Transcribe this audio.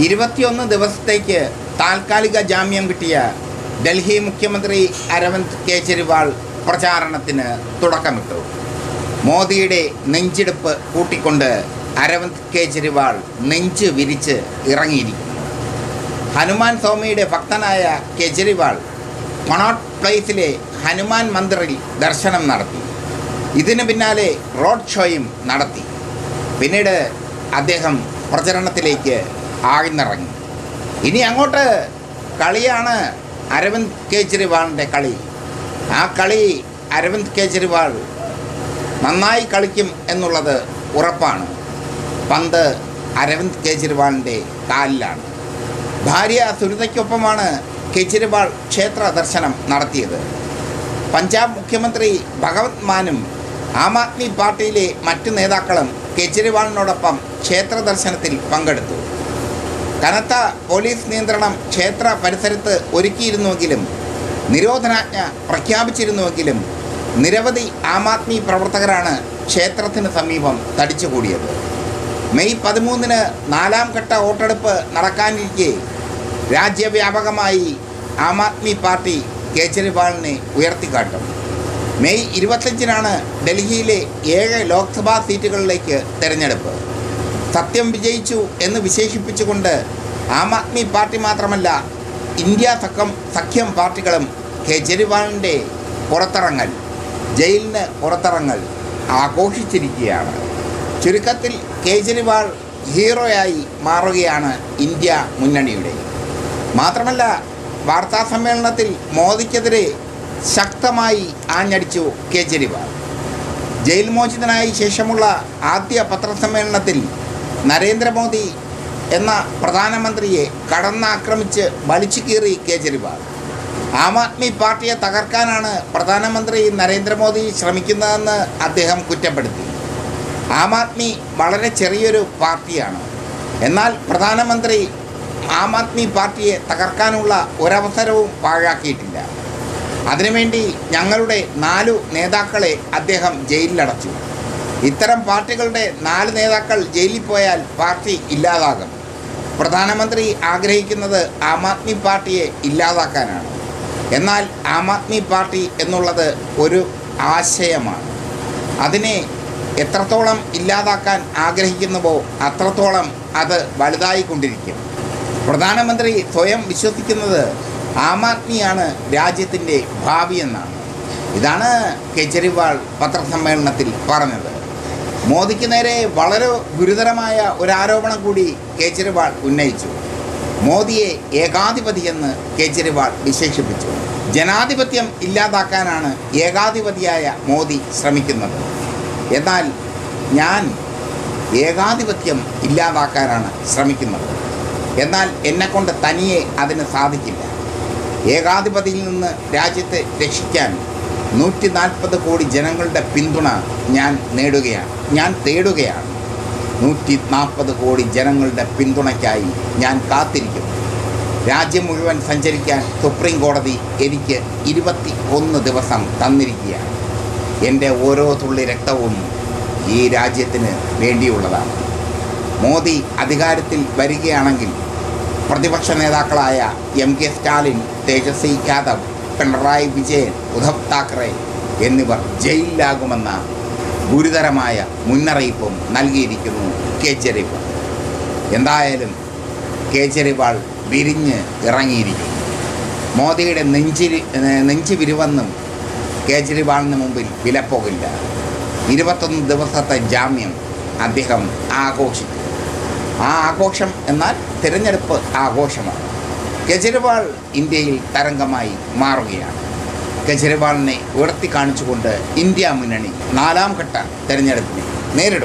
ഇരുപത്തിയൊന്ന് ദിവസത്തേക്ക് താൽക്കാലിക ജാമ്യം കിട്ടിയ ഡൽഹി മുഖ്യമന്ത്രി അരവിന്ദ് കെജ്രിവാൾ പ്രചാരണത്തിന് തുടക്കമിട്ടു. മോദിയുടെ നെഞ്ചിടിപ്പ് കൂട്ടിക്കൊണ്ട് അരവിന്ദ് കെജ്രിവാൾ നെഞ്ച് വിരിച്ച് ഇറങ്ങിയിരിക്കുന്നു. ഹനുമാൻ സ്വാമിയുടെ ഭക്തനായ കെജ്രിവാൾ കൊണോട്ട് പ്ലേസിലെ ഹനുമാൻ മന്ദിറിൽ ദർശനം നടത്തി. ഇതിന് പിന്നാലെ റോഡ് ഷോയും നടത്തി. പിന്നീട് അദ്ദേഹം പ്രചരണത്തിലേക്ക് ആഴ്ന്നിറങ്ങി. ഇനി അങ്ങോട്ട് കളിയാണ് അരവിന്ദ് കെജ്രിവാളിന്റെ കളി. ആ കളി അരവിന്ദ് കെജ്രിവാൾ നന്നായി കളിക്കും എന്നുള്ളത് ഉറപ്പാണ്. പന്ത് അരവിന്ദ് കെജ്രിവാളിന്റെ കാലിലാണ്. ഭാര്യ സുനിതയ്ക്കൊപ്പമാണ് കെജ്രിവാൾ ക്ഷേത്ര ദർശനം നടത്തിയത്. പഞ്ചാബ് മുഖ്യമന്ത്രി ഭഗവത് മാനും ആം ആദ്മി പാർട്ടിയിലെ മറ്റു നേതാക്കളും കെജ്രിവാളിനോടൊപ്പം ക്ഷേത്ര ദർശനത്തിൽ പങ്കെടുത്തു. കനത്ത പോലീസ് നിയന്ത്രണം ക്ഷേത്ര പരിസരത്ത് ഒരുക്കിയിരുന്നുവെങ്കിലും നിരോധനാജ്ഞ പ്രഖ്യാപിച്ചിരുന്നുവെങ്കിലും നിരവധി ആം ആദ്മി പ്രവർത്തകരാണ് ക്ഷേത്രത്തിന് സമീപം തടിച്ചുകൂടിയത്. മെയ് പതിമൂന്നിന് നാലാം ഘട്ട വോട്ടെടുപ്പ് നടക്കാനിരിക്കെ രാജ്യവ്യാപകമായി ആം ആദ്മി പാർട്ടി കേജ്രിവാളിനെ ഉയർത്തിക്കാട്ടും. മെയ് ഇരുപത്തഞ്ചിനാണ് ഡൽഹിയിലെ ഏഴ് ലോക്സഭാ സീറ്റുകളിലേക്ക് തെരഞ്ഞെടുപ്പ്. സത്യം വിജയിച്ചു എന്ന് വിശേഷിപ്പിച്ചുകൊണ്ട് ആം ആദ്മി പാർട്ടി മാത്രമല്ല ഇന്ത്യ സഖ്യം സഖ്യം പാർട്ടികളും കേജ്രിവാളിന്റെ പുറത്തിറങ്ങൽ ജയിലിന് പുറത്തിറങ്ങൽ ആഘോഷിച്ചിരിക്കുകയാണ്. ചുരുക്കത്തിൽ കേജ്രിവാൾ ഹീറോയായി മാറുകയാണ് ഇന്ത്യ മുന്നണിയുടെ. മാത്രമല്ല വാർത്താ സമ്മേളനത്തിൽ മോദിക്കെതിരെ ശക്തമായി ആഞ്ഞടിച്ചു കേജ്രിവാൾ. ജയിൽ മോചിതനായ ശേഷമുള്ള ആദ്യ പത്രസമ്മേളനത്തിൽ നരേന്ദ്രമോദി എന്ന പ്രധാനമന്ത്രിയെ കടന്നാക്രമിച്ച് വലിച്ചു കീറി കേജ്രിവാൾ. ആം ആദ്മി പാർട്ടിയെ തകർക്കാനാണ് പ്രധാനമന്ത്രി നരേന്ദ്രമോദി ശ്രമിക്കുന്നതെന്ന് അദ്ദേഹം കുറ്റപ്പെടുത്തി. ആം ആദ്മി വളരെ ചെറിയൊരു പാർട്ടിയാണ്. എന്നാൽ പ്രധാനമന്ത്രി ആം ആദ്മി പാർട്ടിയെ തകർക്കാനുള്ള ഒരവസരവും പാഴാക്കിയിട്ടില്ല. അതിനുവേണ്ടി ഞങ്ങളുടെ നാലു നേതാക്കളെ അദ്ദേഹം ജയിലിലടച്ചു. ഇത്തരം പാർട്ടികളുടെ നാല് നേതാക്കൾ ജയിലിൽ പോയാൽ പാർട്ടി ഇല്ലാതാകും. പ്രധാനമന്ത്രി ആഗ്രഹിക്കുന്നത് ആം ആദ്മി പാർട്ടിയെ ഇല്ലാതാക്കാനാണ്. എന്നാൽ ആം ആദ്മി പാർട്ടി എന്നുള്ളത് ഒരു ആശയമാണ്. അതിനെ എത്രത്തോളം ഇല്ലാതാക്കാൻ ആഗ്രഹിക്കുന്നുവോ അത്രത്തോളം അത് വലുതായിക്കൊണ്ടിരിക്കും പ്രധാനമന്ത്രി സ്വയം വിശ്വസിക്കുന്നത് ആം ആദ്മിയാണ് രാജ്യത്തിന്റെ ഭാവി എന്നാണ്. ഇതാണ് കെജ്രിവാൾ പത്രസമ്മേളനത്തിൽ പറഞ്ഞത്. മോദിക്ക് നേരെ വളരെ ഗുരുതരമായ ഒരു ആരോപണം കൂടി കേജ്രിവാൾ ഉന്നയിച്ചു. മോദിയെ ഏകാധിപതിയെന്ന് കേജ്രിവാൾ വിശേഷിപ്പിച്ചു. ജനാധിപത്യം ഇല്ലാതാക്കാനാണ് ഏകാധിപതിയായ മോദി ശ്രമിക്കുന്നത്. എന്നാൽ ഞാൻ ഏകാധിപത്യം ഇല്ലാതാക്കാനാണ് ശ്രമിക്കുന്നത്. എന്നാൽ എന്നെക്കൊണ്ട് തനിയെ അതിന് സാധിക്കില്ല. ഏകാധിപതിയിൽ നിന്ന് രാജ്യത്തെ രക്ഷിക്കാൻ നൂറ്റി നാൽപ്പത് കോടി ജനങ്ങളുടെ പിന്തുണ ഞാൻ നേടുകയാണ്. ഞാൻ തേടുകയാണ്. നൂറ്റി നാൽപ്പത് കോടി ജനങ്ങളുടെ പിന്തുണയ്ക്കായി ഞാൻ കാത്തിരിക്കും. രാജ്യം മുഴുവൻ സഞ്ചരിക്കാൻ സുപ്രീം കോടതി എനിക്ക് ഇരുപത്തി ഒന്ന് ദിവസം തന്നിരിക്കുകയാണ്. എന്റെ ഓരോ തുള്ളി രക്തവും ഈ രാജ്യത്തിന് വേണ്ടിയുള്ളതാണ്. മോദി അധികാരത്തിൽ വരികയാണെങ്കിൽ പ്രതിപക്ഷ നേതാക്കളായ എം കെ സ്റ്റാലിൻ തേജസ്വി യാദവ് പിണറായി വിജയൻ ഉദ്ധവ് താക്കറെ എന്നിവർ ജയിലിലാകുമെന്ന ഗുരുതരമായ മുന്നറിയിപ്പും നൽകിയിരിക്കുന്നു കേജ്രിവാൾ. എന്തായാലും കേജ്രിവാൾ വിരിഞ്ഞ് ഇറങ്ങിയിരിക്കുന്നു. മോദിയുടെ നെഞ്ചിരി നെഞ്ചു വിരുവെന്നും കേജ്രിവാളിന് മുമ്പിൽ വിലപ്പോകില്ല. ഇരുപത്തൊന്ന് ദിവസത്തെ ജാമ്യം അദ്ദേഹം ആഘോഷിക്കും. ആ ആഘോഷം എന്നാൽ തിരഞ്ഞെടുപ്പ് ആഘോഷമാണ്. കെജ്രിവാൾ ഇന്ത്യയിൽ തരംഗമായി മാറുകയാണ്. കെജ്രിവാളിനെ ഉയർത്തി കാണിച്ചുകൊണ്ട് ഇന്ത്യ മുന്നണി നാലാം ഘട്ട തെരഞ്ഞെടുപ്പിനെ നേരിടും.